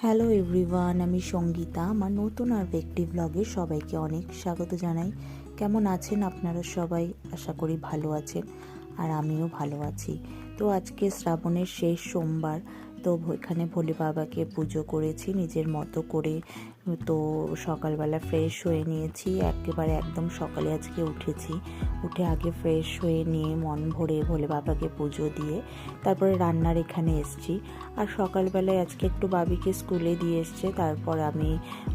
Hello everyone, আমি সঙ্গীতা। আমার নতুন আর একটি ব্লগে সবাইকে অনেক স্বাগত জানাই। কেমন আছেন আপনারা সবাই? আশা করি ভালো আছেন আর আমিও ভালো আছি। তো আজকে শ্রাবণের শেষ সোমবার তো এখানে ভোলে বাবাকে পুজো করেছি, নিজের মতো করে। তো সকালবেলা ফ্রেশ হয়ে নিয়েছি, একেবারে একদম সকালে আজকে উঠেছি। উঠে আগে ফ্রেশ হয়ে নিয়ে মন ভরে ভোলে বাবাকে পুজো দিয়ে তারপরে রান্নার এখানে এসছি। আর সকালবেলায় আজকে একটু বাবিকে স্কুলে দিয়ে এসছে, তারপর আমি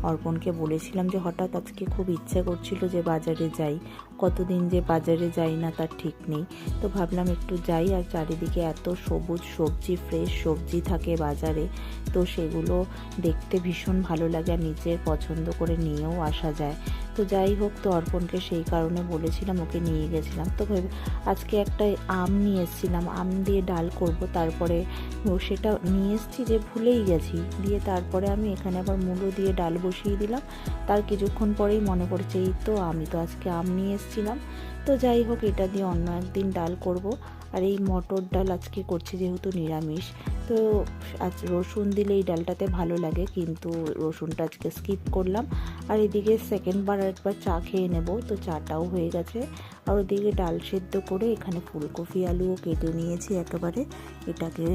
অর্পণকে বলেছিলাম যে হঠাৎ আজকে খুব ইচ্ছে করছিল যে বাজারে যাই। কতদিন যে বাজারে যাই না তার ঠিক নেই। তো ভাবলাম একটু যাই আর চারিদিকে এত সবুজ সবজি ফ্রেশ সবজি থাকে বাজারে। তো সেগুলো দেখতে ভীষণ ভালো লাগে আর নিজের পছন্দ করে নিয়েও আসা যায়। তো যাই হোক, তো অর্পণকে সেই কারণে বলেছিলাম ওকে নিয়ে গেছিলাম। তো ভেবে আজকে একটা আম নিয়ে এসেছিলাম। আম দিয়ে ডাল করব, তারপরে সেটা নিয়ে এসেছি যে ভুলেই গেছি। দিয়ে তারপরে আমি এখানে আবার মূলো দিয়ে ডাল বসিয়ে দিলাম। তার কিছুক্ষণ পরেই মনে পড়ছে, এই তো আমি তো আজকে আম নিয়ে এসেছিলাম। তো যাই হোক, এটা দিয়ে অন্য একদিন ডাল করব। আর এই মটর ডাল আজকে করছি যেহেতু নিরামিষ। তো আজ রসুন দিলে এই ডালটাতে ভালো লাগে, কিন্তু রসুনটা আজকে স্কিপ করলাম। আর এদিকে সেকেন্ডবার একবার চা খেয়ে নেব, তো চাটাও হয়ে গেছে। আর ওদিকে ডাল সেদ্ধ করে এখানে ফুলকপি, আলুও কেটে নিয়েছি একেবারে। এটাকে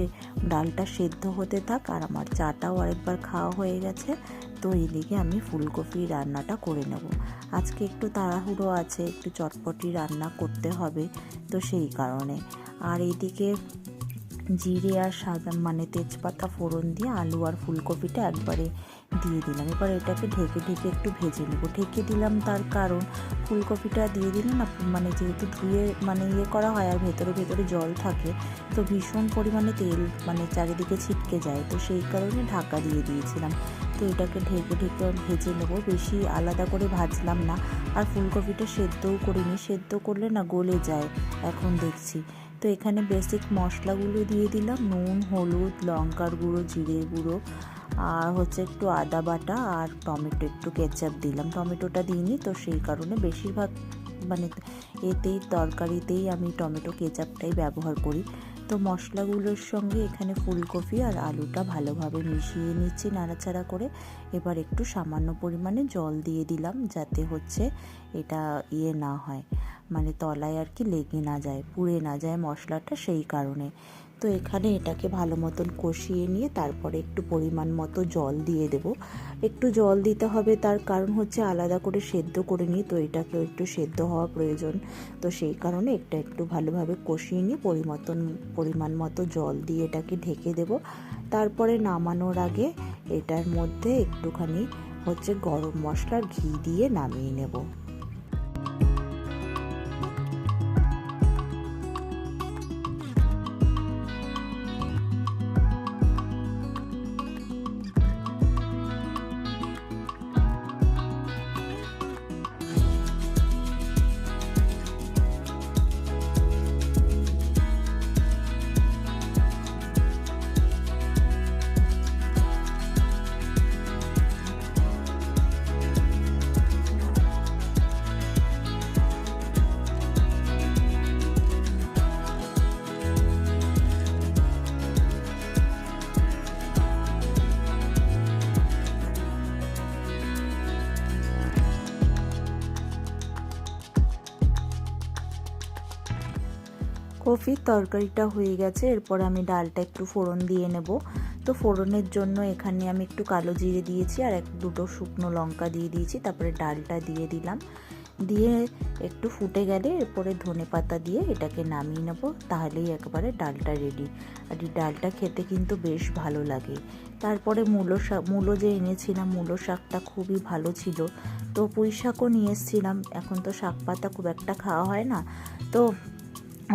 ডালটা সেদ্ধ হতে থাক, আর আমার চাটাও আরেকবার খাওয়া হয়ে গেছে। তো এইদিকে আমি ফুলকপি রান্নাটা করে নেব। আজকে একটু তাড়াহুড়ো আছে, একটু চটপটি রান্না করতে হবে, তো সেই কারণে। আর এইদিকে জিরে আর সাদা মানে তেজপাতা ফোড়ন দিয়ে আলু আর ফুলকপিটা একবারে দিয়ে দিলাম। এবার এটাকে ঢেকে ঢেকে একটু ভেজে নেব। ঢেকে দিলাম তার কারণ ফুলকপিটা দিয়ে দিলে না মানে যেহেতু ধুয়ে মানে ইয়ে করা হয় আর ভেতরে ভেতরে জল থাকে, তো ভীষণ পরিমাণে তেল মানে চারিদিকে ছিটকে যায়, তো সেই কারণে ঢাকা দিয়ে দিয়েছিলাম। তো এটাকে ঢেকে ঢেকে ভেজে নেব। বেশি আলাদা করে ভাজলাম না, আর ফুলকপিটা সেদ্ধও করিনি। সেদ্ধ করলে না গলে যায়, এখন দেখছি। তো এখানে বেসিক মশলাগুলো দিয়ে দিলাম, নুন, হলুদ, লঙ্কার গুঁড়ো জিরে গুঁড়ো, আর হচ্ছে একটু আদা বাটা আর টমেটো, একটু কেচাপ দিলাম। টমেটোটা দিইনি তো সেই কারণে বেশিরভাগ মানে এতেই, তরকারিতেই আমি টমেটো কেচাপটাই ব্যবহার করি। তো মশলাগুলোর সঙ্গে এখানে ফুলকপি আর আলুটা ভালোভাবে মিশিয়ে নিচ্ছি নাড়াচাড়া করে। এবার একটু সামান্য পরিমাণে জল দিয়ে দিলাম যাতে হচ্ছে এটা ইয়ে না হয়। মানে তলায় আর কি লেগে না যায়, পুড়ে না যায় মশলাটা সেই কারণে। তো এখানে এটাকে ভালো মতন কষিয়ে নিয়ে তারপরে একটু পরিমাণ মতো জল দিয়ে দেব। একটু জল দিতে হবে তার কারণ হচ্ছে আলাদা করে সেদ্ধ করে নিই তো এটাকেও একটু সেদ্ধ হওয়া প্রয়োজন। তো সেই কারণে একটা একটু ভালোভাবে কষিয়ে নিয়ে পরিমতন, পরিমাণ মতো জল দিয়ে এটাকে ঢেকে দেব। তারপরে নামানোর আগে এটার মধ্যে একটুখানি হচ্ছে গরম মশলা ঘি দিয়ে নামিয়ে নেব। কফির তরকারিটা হয়ে গেছে, এরপর আমি ডালটা একটু ফোড়ন দিয়ে নেব। তো ফোড়নের জন্য এখানে আমি একটু কালো জিরে দিয়েছি আর এক দুটো শুকনো লঙ্কা দিয়ে দিয়েছি, তারপরে ডালটা দিয়ে দিলাম। দিয়ে একটু ফুটে গেলে এরপরে ধনে পাতা দিয়ে এটাকে নামিয়ে নেব, তাহলেই একবারে ডালটা রেডি আর এই ডালটা খেতে কিন্তু বেশ ভালো লাগে। তারপরে মূলো শাক মূলো যে এনেছিলাম, মূলো শাকটা খুবই ভালো ছিল। তো পুঁই শাকও নিয়ে এসেছিলাম, এখন তো শাক পাতা খুব একটা খাওয়া হয় না। তো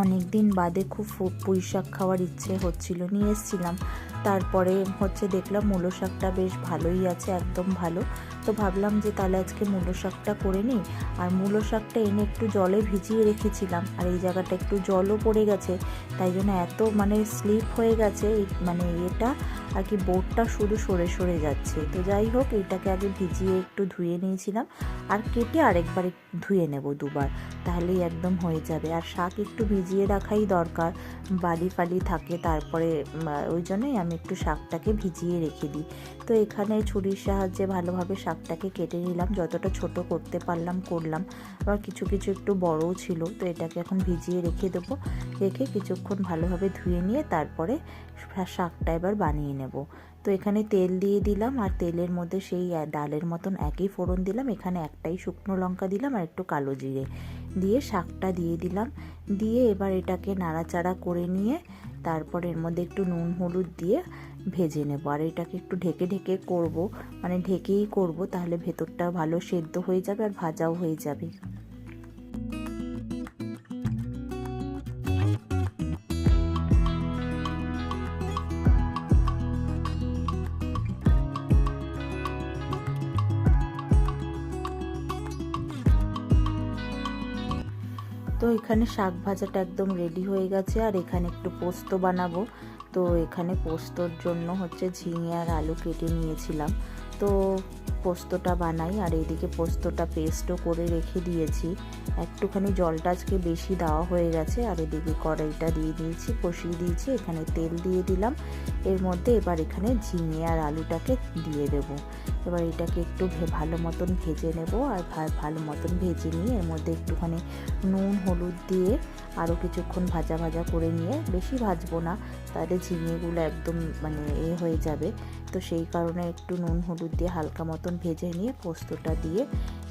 অনেক দিন বাদে খুব পুঁই শাক খাওয়ার ইচ্ছে হচ্ছিল, নিয়ে এসেছিলাম। তারপরে হচ্ছে দেখলাম মূলো শাকটা বেশ ভালোই আছে, একদম ভালো। তো ভাবলাম যে তাহলে আজকে মূলো শাকটা করে নিই। আর মূলো শাকটা এনে একটু জলে ভিজিয়ে রেখেছিলাম। আর এই জায়গাটা একটু জলও পড়ে গেছে। তাই জন্য এত মানে স্লিপ হয়ে গেছে মানে এটা আর কি বোটটা শুধু সরে সরে যাচ্ছে। তো যাই হোক, এইটাকে আগে ভিজিয়ে একটু ধুয়ে নিয়েছিলাম। আর কেটে আরেকবার ধুয়ে নেব দুবার। তাহলেই একদম হয়ে যাবে। আর শাক একটু ভিজিয়ে রাখাই দরকার। বালি ফালি থাকে তারপরে ওই জন্যই আমি একটু শাকটাকে ভিজিয়ে রেখে দিই। তো এখানে ছুরির সাহায্যে ভালোভাবে শাকটাকে কেটে নিলাম, যতটা ছোট করতে পারলাম, করলাম। আবার কিছু কিছু একটু বড়ও ছিল, তো এটাকে এখন ভিজিয়ে রেখে দেবো। রেখে কিছুক্ষণ ভালোভাবে ধুয়ে নিয়ে তারপরে শাকটা এবার বানিয়ে নেব। তো এখানে তেল দিয়ে দিলাম, আর তেলের মধ্যে সেই ডালের মতন একই ফোড়ন দিলাম। এখানে একটাই শুকনো লঙ্কা দিলাম আর একটু কালো জিরে দিয়ে শাকটা দিয়ে দিলাম। দিয়ে এবার এটাকে নাড়াচাড়া করে নিয়ে তারপর এর মধ্যে একটু নুন, হলুদ দিয়ে ভেজে নেব। আর এটাকে একটু ঢেকে ঢেকে করব। মানে ঢেকেই করব, তাহলে ভেতরটা ভালো সেদ্ধ হয়ে যাবে আর ভাজাও হয়ে যাবে। তো এখানে শাক ভাজাটা একদম রেডি হয়ে গেছে। আর এখানে একটু পোস্ত বানাবো। তো এখানে পোস্তর জন্য হচ্ছে ঝিঙে আর আলু কেটে নিয়েছিলাম। তো পোস্তটা বানাই আর এদিকে পোস্তটা পেস্টও করে রেখে দিয়েছি। একটুখানি জলটা আজকে বেশি দেওয়া হয়ে গেছে আর এদিকে কড়াইটা দিয়ে দিয়েছি, কষিয়ে দিয়েছি, এখানে তেল দিয়ে দিলাম। এর মধ্যে এবার এখানে ঝিঙে আর আলুটাকে দিয়ে দেব। এবার এটাকে একটু ভালো মতন ভেজে নেব আর ভালো মতন ভেজে নিয়ে এর মধ্যে একটুখানি নুন, হলুদ দিয়ে আরও কিছুক্ষণ ভাজা ভাজা করে নিয়ে বেশি ভাজবো না, তাহলে ঝিঙেগুলো একদম মানে এ হয়ে যাবে। তো সেই কারণে একটু নুন, হলুদ দিয়ে হালকা মতন ভেজে নিয়ে পোস্তটা দিয়ে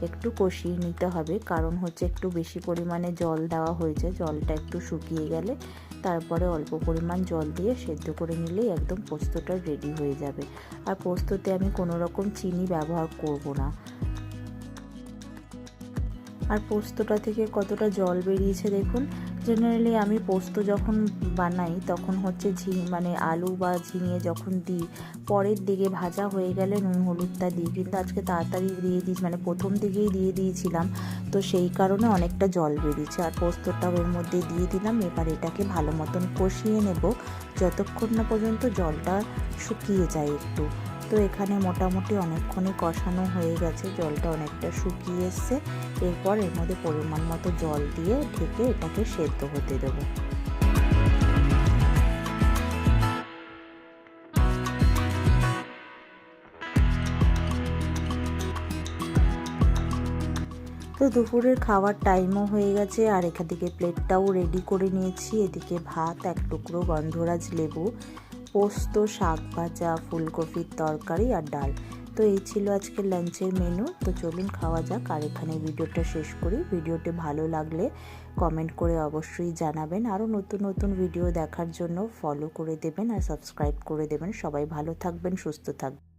একটু কষিয়ে নিতে হবে। কারণ হচ্ছে একটু বেশি পরিমাণে জল দেওয়া হয়েছে, জলটা একটু শুকিয়ে গেলে তারপরে অল্প পরিমাণ জল দিয়ে সেদ্ধ করে নিলেই একদম পোস্তটা রেডি হয়ে যাবে। আর পোস্ততে আমি কোনো রকম চিনি ব্যবহার করব না। আর পোস্তটা থেকে কতটা জল বেরিয়েছে দেখুন জেনারেলি আমি পোস্ত যখন বানাই, তখন হচ্ছে ঝি মানে আলু বা ঝিঙে যখন দিই, পরের দিকে ভাজা হয়ে গেলে নুন হলুদটা দিই। কিন্তু আজকে তাড়াতাড়ি দিয়ে দিই মানে প্রথম দিকেই দিয়ে দিয়েছিলাম, তো সেই কারণে অনেকটা জল বেরিয়েছে। আর পোস্তটাও এর মধ্যে দিয়ে দিলাম, এবার এটাকে ভালো মতন কষিয়ে নেব। যতক্ষণ না পর্যন্ত জলটা শুকিয়ে যায় একটু। তো এখানে মোটামুটি অনেকক্ষণই কষানো হয়ে গেছে, জলটা অনেকটা শুকিয়ে এসছে। এরপর এর মধ্যে পরিমাণ মতো জল দিয়ে ঢেকে এটাকে সেদ্ধ হতে দেবো। তো দুপুরের খাওয়ার টাইমও হয়ে গেছে, আর এখান থেকে প্লেটটাও রেডি করে নিয়েছি। এদিকে ভাত, এক টুকরো গন্ধরাজ লেবু পোস্ত, শাক ভাজা, ফুলকপির তরকারি আর ডাল। তো এই ছিল আজকে লাঞ্চের মেনু তো চলুন খাওয়া যাক আর এখানে ভিডিওটা শেষ করি। ভিডিওটি ভালো লাগলে কমেন্ট করে অবশ্যই জানাবেন। আরও নতুন নতুন ভিডিও দেখার জন্য ফলো করে দেবেন আর সাবস্ক্রাইব করে দেবেন। সবাই ভালো থাকবেন, সুস্থ থাকবেন।